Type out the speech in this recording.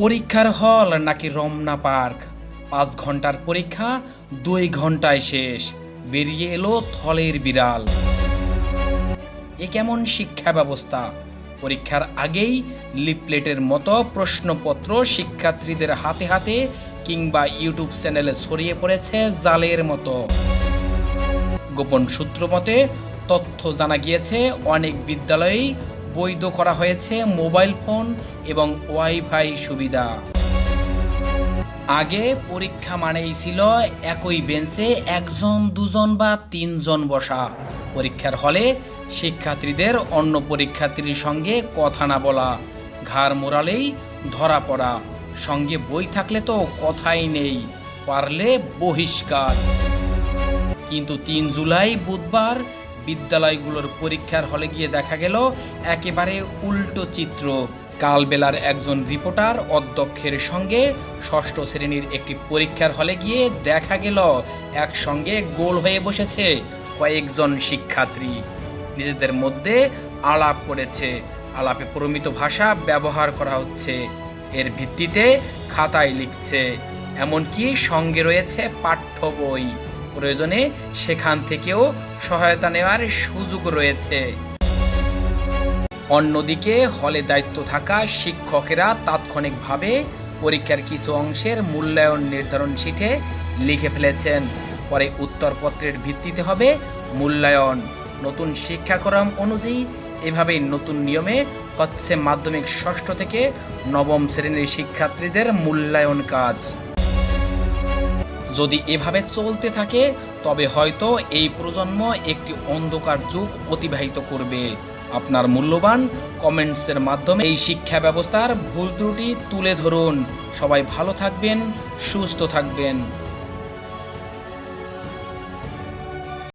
পরীক্ষার হল নাকি রমনা পার্ক? পাঁচ ঘণ্টার পরীক্ষা, দুই ঘন্টায় শেষ। বেরিয়ে এলো থলের বিড়াল। এ কেমন শিক্ষা ব্যবস্থা? পরীক্ষার আগেই লিপলেটের মতো প্রশ্নপত্র শিক্ষার্থীদের হাতে হাতে কিংবা ইউটিউব চ্যানেলে ছড়িয়ে পড়েছে জালের মতো। গোপন সূত্র মতে, তথ্য জানা গিয়েছে, অনেক বিদ্যালয়েই বৈধ করা হয়েছে মোবাইল ফোন এবং ওয়াইফাই সুবিধা। আগে পরীক্ষা মানেই ছিল একই বেঞ্চে একজন, দুজন বা তিনজন বসা। পরীক্ষার হলে শিক্ষার্থীদের অন্য পরীক্ষার্থীর সঙ্গে কথা না বলা, ঘাড় মোড়ালেই ধরা পড়া। সঙ্গে বই থাকলে তো কথাই নেই, পারলে বহিষ্কার। কিন্তু তিন জুলাই বুধবার বিদ্যালয়গুলোর পরীক্ষার হলে গিয়ে দেখা গেল একেবারে উল্টো চিত্র। কালবেলার একজন রিপোর্টার অধ্যক্ষের সঙ্গে ষষ্ঠ শ্রেণির একটি পরীক্ষার হলে গিয়ে দেখা গেল একসঙ্গে গোল হয়ে বসেছে কয়েকজন শিক্ষার্থী। নিজেদের মধ্যে আলাপ করেছে। আলাপে প্রমিত ভাষা ব্যবহার করা হচ্ছে। এর ভিত্তিতে খাতায় লিখছে, এমনকি সঙ্গে রয়েছে পাঠ্য বই। প্রয়োজনে সেখান থেকেও সহায়তা নেওয়ার সুযোগ রয়েছে। অন্যদিকে হলে দায়িত্ব থাকা শিক্ষকেরা তাৎক্ষণিকভাবে পরীক্ষার কিছু অংশের মূল্যায়ন নির্ধারণ শিটে লিখে ফেলেছেন। পরে উত্তরপত্রের ভিত্তিতে হবে মূল্যায়ন। নতুন শিক্ষাক্রম অনুযায়ী এভাবেই নতুন নিয়মে হচ্ছে মাধ্যমিক ষষ্ঠ থেকে নবম শ্রেণির শিক্ষার্থীদের মূল্যায়ন কাজ। যদি এভাবে চলতে থাকে, তবে হয়তো এই প্রজন্ম একটি অন্ধকার যুগ অতিবাহিত করবে। আপনার মূল্যবান কমেন্টসের মাধ্যমে এই শিক্ষা ব্যবস্থার ভুল ত্রুটি তুলে ধরুন। সবাই ভালো থাকবেন, সুস্থ থাকবেন।